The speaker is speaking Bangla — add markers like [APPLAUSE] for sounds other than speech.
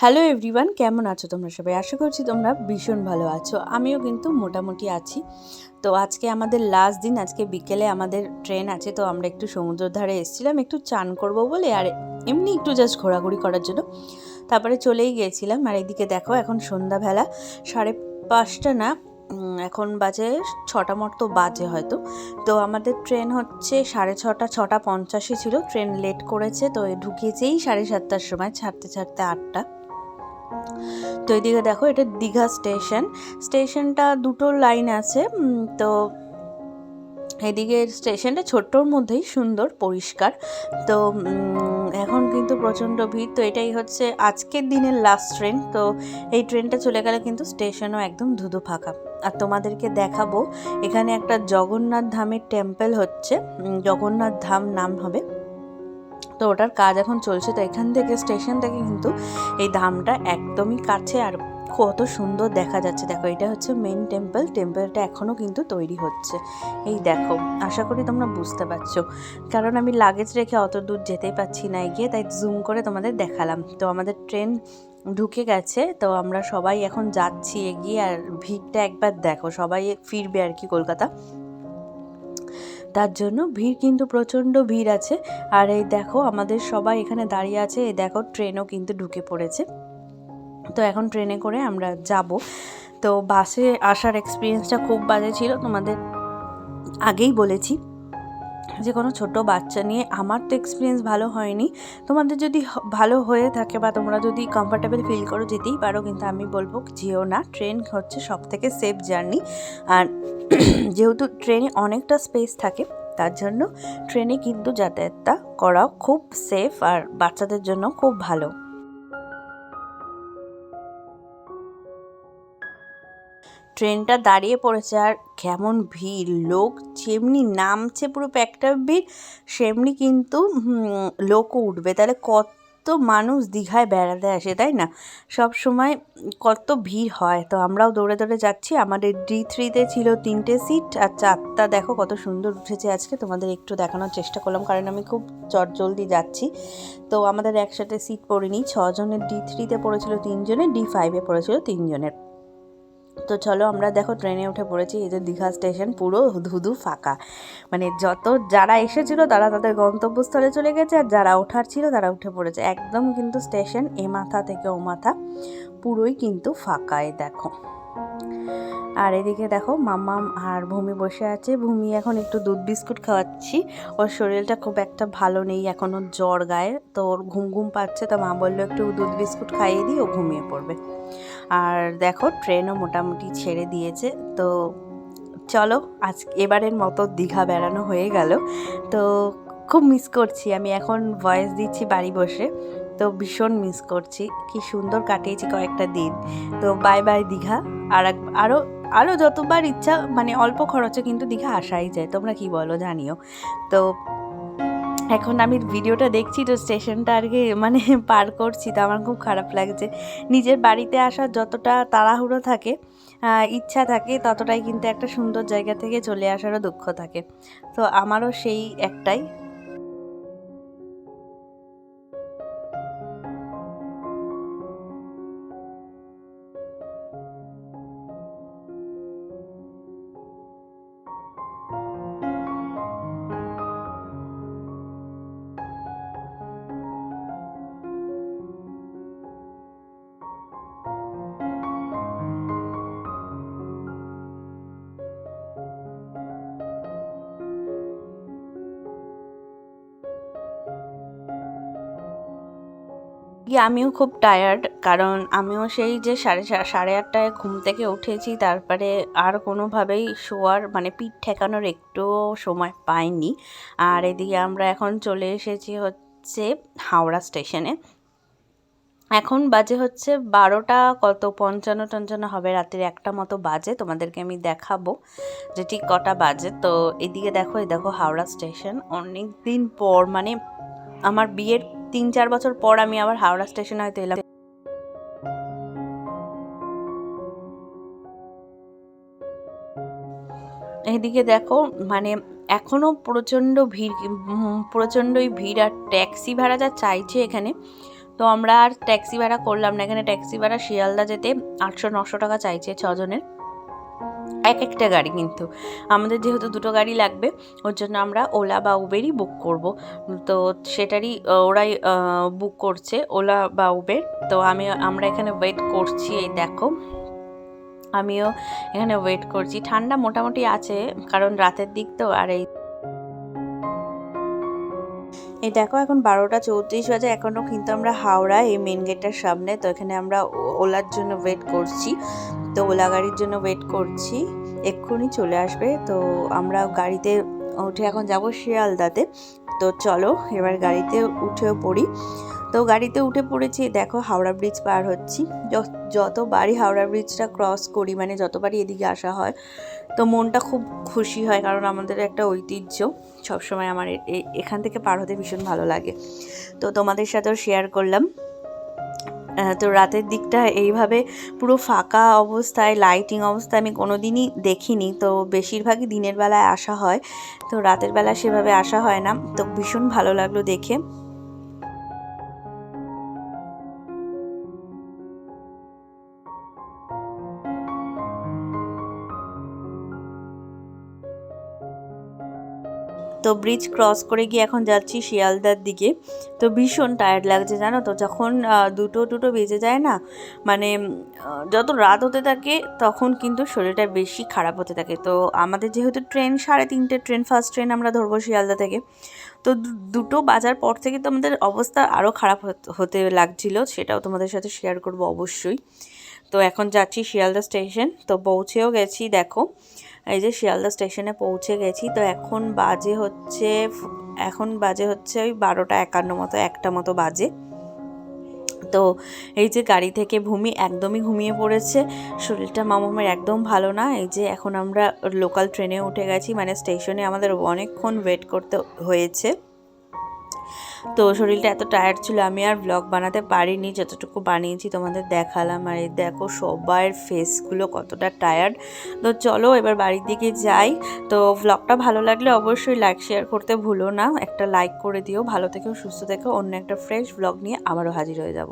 হ্যালো এভরিওয়ান কেমন আছো তোমরা সবাই? আশা করছি তোমরা ভীষণ ভালো আছো। আমিও কিন্তু মোটামুটি আছি। তো আজকে আমাদের লাস্ট দিন, আজকে বিকেলে আমাদের ট্রেন আছে, তো আমরা একটু সমুদ্রের ধারে এসেছিলাম, একটু চান করব বলে, আর এমনি একটু জাস্ট ঘোরাঘুরি করার জন্য। তারপরে চলেই গিয়েছিলাম আর এদিকে দেখো এখন সন্ধ্যাবেলা, সাড়ে পাঁচটা না এখন বাজে ছটা মতো বাজে হয়তো। তো আমাদের ট্রেন হচ্ছে সাড়ে ছটা ছটা পঞ্চাশে ছিল ট্রেন লেট করেছে, তো ঢুকিয়েছেই সাড়ে সাতটার সময়, ছাড়তে ছাড়তে আটটা। তো এদিকে দেখো, এটা দীঘা স্টেশন। স্টেশনটা দুটো লাইন আছে তো এদিকে স্টেশনটা ছোট্টর মধ্যেই সুন্দর, পরিষ্কার। তো এখন কিন্তু প্রচণ্ড ভিড়, তো এটাই হচ্ছে আজকের দিনের লাস্ট ট্রেন তো এই ট্রেনটা চলে গেলে কিন্তু স্টেশনও একদম ধুধু ফাঁকা। আর তোমাদেরকে দেখাবো, এখানে একটা জগন্নাথ ধামের টেম্পল হচ্ছে জগন্নাথ ধাম নাম হবে। তো ওটার কাজ এখন চলছে, তো এখান থেকে স্টেশন থেকে কিন্তু এই ধামটা একদমই কাছে। আর কত সুন্দর দেখা যাচ্ছে। দেখো, এটা হচ্ছে মেন টেম্পল টেম্পলটা এখনও কিন্তু তৈরি হচ্ছে। এই দেখো, আশা করি তোমরা বুঝতে পারছ। কারণ আমি লাগেজ রেখে অত দূর যেতেই পাচ্ছি না, এগিয়ে তাই জুম করে তোমাদের দেখালাম। তো আমাদের ট্রেন ঢুকে গেছে, তো আমরা সবাই এখন যাচ্ছি এগিয়ে। আর ভিড়টা একবার দেখো, সবাই ফিরবে আর কি কলকাতা। তার জন্য ভিড় কিন্তু প্রচণ্ড ভিড় আছে। আর এই দেখো, আমাদের সবাই এখানে দাঁড়িয়ে আছে। এই দেখো, ট্রেনও কিন্তু ঢুকে পড়েছে। তো এখন ট্রেনে করে আমরা যাব। তো বাসে আসার এক্সপিরিয়েন্সটা খুব বাজে ছিল। তোমাদের আগেই বলেছি যে, কোনো ছোট বাচ্চা নিয়ে আমার তো এক্সপিরিয়েন্স ভালো হয়নি। তোমাদের যদি ভালো হয়ে থাকে বা তোমরা যদি কমফর্টেবল ফিল করো, যেতেই পারো। কিন্তু আমি বলব, যেও না। ট্রেন হচ্ছে সব থেকে সেফ জার্নি আর [CLEARS THROAT] যেহেতু ট্রেনে অনেকটা স্পেস থাকে, তার জন্য ট্রেনে কিন্তু যাতায়াতটা করা খুব সেফ আর বাচ্চাদের জন্য খুব ভালো। ট্রেনটা দাঁড়িয়ে পড়েছে আর কেমন ভিড়, লোক যেমনি নামছে পুরো প্যাকটা ভিড়, সেমনি কিন্তু লোকও উঠবে। তাহলে কত মানুষ দীঘায় বেড়াতে আসে, তাই না? সব সময় কত ভিড় হয়। তো আমরাও দৌড়ে দৌড়ে যাচ্ছি। আমাদের ডি থ্রিতে ছিল তিনটে সিট আর চারটা, দেখো কত সুন্দর উঠেছে আজকে। তোমাদের একটু দেখানোর চেষ্টা করলাম, কারণ আমি খুব চটজলদি যাচ্ছি। তো আমাদের একসাথে সিট পড়েনি, ছজনের ডি থ্রিতে পড়েছিল তিনজনের ডি ফাইভে পড়েছিল তিনজনের। তো চলো আমরা দেখো ট্রেনে উঠে পড়েছি, এই যে দীঘা স্টেশন পুরো ধুধু ফাঁকা। মানে যত যারা এসেছিল তারা তাদের গন্তব্যস্থলে চলে গেছে আর যারা ওঠার ছিল তারা উঠে পড়েছে। একদম কিন্তু স্টেশন এ মাথা থেকে ও মাথা পুরোই কিন্তু ফাঁকা এই দেখো। আর এদিকে দেখো মাম্মাম আর ভূমি বসে আছে। ভূমি এখন একটু দুধ বিস্কুট খাওয়াচ্ছি। ওর শরীরটা খুব একটা ভালো নেই এখনও জ্বর গায়ে। তো ওর ঘুম ঘুম পাচ্ছে, তো মা বলল একটু দুধ বিস্কুট খাইয়ে দিই, ও ঘুমিয়ে পড়বে। আর দেখো ট্রেনও মোটামুটি ছেড়ে দিয়েছে। তো চলো, আজ এবারের মতো দীঘা বেড়ানো হয়ে গেল। তো খুব মিস করছি। আমি এখন ভয়েস দিচ্ছি বাড়ি বসে। তো ভীষণ মিস করছি। কি সুন্দর কাটিয়েছি কয়েকটা দিন। তো বাই বাই দীঘা। আর এক আরও আরও যতবার ইচ্ছা মানে অল্প খরচে কিন্তু দীঘা আসাই যায়। তোমরা কি বলো, জানিও। তো এখন আমি ভিডিওটা দেখছি তো স্টেশনটা আর কি মানে [LAUGHS] পার করছি, তো আমার খুব খারাপ লাগছে। নিজের বাড়িতে আসার যতটা তাড়াহুড়ো থাকে ইচ্ছা থাকে, ততটাই কিন্তু একটা সুন্দর জায়গা থেকে চলে আসারও দুঃখ থাকে। তো আমারও সেই একটাই। গিয়ে আমিও খুব টায়ার্ড কারণ আমিও সেই যে সাড়ে সাড়ে আটটায় ঘুম থেকে উঠেছি, তারপরে আর কোনোভাবেই শোয়ার মানে পিঠ ঠেকানোর একটুও সময় পাইনি। আর এদিকে আমরা এখন চলে এসেছি হচ্ছে হাওড়া স্টেশনে। এখন বাজে হচ্ছে বারোটা কত, পঞ্চান্ন টঞ্চান্ন হবে রাত্রির একটা মতো বাজে, তোমাদেরকে আমি দেখাবো যে ঠিক কটা বাজে। তো এদিকে দেখো, এই দেখো হাওড়া স্টেশন অনেক দিন পর মানে আমার বিয়ের তিন চার বছর পর আমি আবার হাওড়া স্টেশনে হয়তো এলাম। এদিকে দেখো মানে এখনও প্রচণ্ড ভিড় উম, প্রচণ্ডই ভিড় আর ট্যাক্সি ভাড়া যা চাইছে এখানে তো আমরা আর ট্যাক্সি ভাড়া করলাম না। এখানে ট্যাক্সি ভাড়া শিয়ালদা যেতে আটশো নশো টাকা চাইছে ছজনের। এক একটা গাড়ি কিন্তু। আমাদের যেহেতু দুটো গাড়ি লাগবে, ওর জন্য আমরা ওলা বা উবেরই বুক করব। তো সেটারই ওরাই বুক করছে ওলা বা উবের। তো আমি, আমরা এখানে ওয়েট করছি, এই দেখো। আমিও এখানে ওয়েট করছি। ঠান্ডা মোটামুটি আছে, কারণ রাতের দিক তো আর এই এই দেখো, এখন বারোটা চৌত্রিশ বাজে এখনও কিন্তু আমরা হাওড়া, এই মেন গেটটার সামনে। তো এখানে আমরা ওলার জন্য ওয়েট করছি। তো ওলা গাড়ির জন্য ওয়েট করছি। এক্ষুনি চলে আসবে। তো আমরা গাড়িতে উঠে এখন যাব শিয়ালদাতে। তো চলো, এবার গাড়িতে উঠেও পড়ি। তো গাড়িতে উঠে পড়েছি, দেখো হাওড়া ব্রিজ পার হচ্ছি। যতবারই হাওড়া ব্রিজটা ক্রস করি মানে যতবারই এদিকে আসা হয় তো মনটা খুব খুশি হয় কারণ আমাদের একটা ঐতিহ্য সবসময় আমার এখান থেকে পার হতে ভীষণ ভালো লাগে। তো তোমাদের সাথেও শেয়ার করলাম। তো রাতের দিকটা এইভাবে পুরো ফাঁকা অবস্থায় লাইটিং অবস্থায় আমি কোনো দিনই দেখিনি। তো বেশিরভাগই দিনের বেলায় আসা হয়। তো রাতের বেলা সেভাবে আসা হয় না। তো ভীষণ ভালো লাগল দেখে। তো ব্রিজ ক্রস করে গিয়ে এখন যাচ্ছি শিয়ালদার দিকে। তো ভীষণ টায়ার্ড লাগছে জানো তো, যখন দুটো দুটো বেজে যায় না মানে যত রাত হতে থাকে তখন কিন্তু শরীরটা বেশি খারাপ হতে থাকে। তো আমাদের যেহেতু ট্রেন সাড়ে তিনটে ট্রেন ফার্স্ট ট্রেন আমরা ধরবো শিয়ালদা থেকে। তো দুটো বাজার পর থেকে তো আমাদের অবস্থা আরও খারাপ হত- লাগছিল, সেটাও তোমাদের সাথে শেয়ার করব অবশ্যই। তো এখন যাচ্ছি শিয়ালদা স্টেশন তো পৌঁছেও গেছি, দেখো। এই যে শিয়ালদা স্টেশনে পৌঁছে গেছি, তো এখন বাজে হচ্ছে এখন বাজে হচ্ছে ওই বারোটা একান্ন মতো, একটা মতো বাজে। তো এই যে গাড়ি থেকে ভূমি একদমই ঘুমিয়ে পড়েছে, শরীরটা মামামের একদম ভালো না, এই যে এখন আমরা লোকাল ট্রেনে উঠে গেছি মানে স্টেশনে আমাদের অনেকক্ষণ ওয়েট করতে হয়েছে। তো শরীরটা এত টায়ার্ড ছিল, আমি আর ব্লগ বানাতে পারিনি, যতটুকু বানিয়েছি তোমাদের দেখালাম। আর এই দেখো সবার ফেসগুলো কতটা টায়ার্ড তো চলো এবার বাড়ির দিকে যাই। তো ব্লগটা ভালো লাগলে অবশ্যই লাইক শেয়ার করতে ভুলো না। একটা লাইক করে দিও। ভালো থেকেও সুস্থ থেকেও অন্য একটা ফ্রেশ ব্লগ নিয়ে আবারও হাজির হয়ে যাব।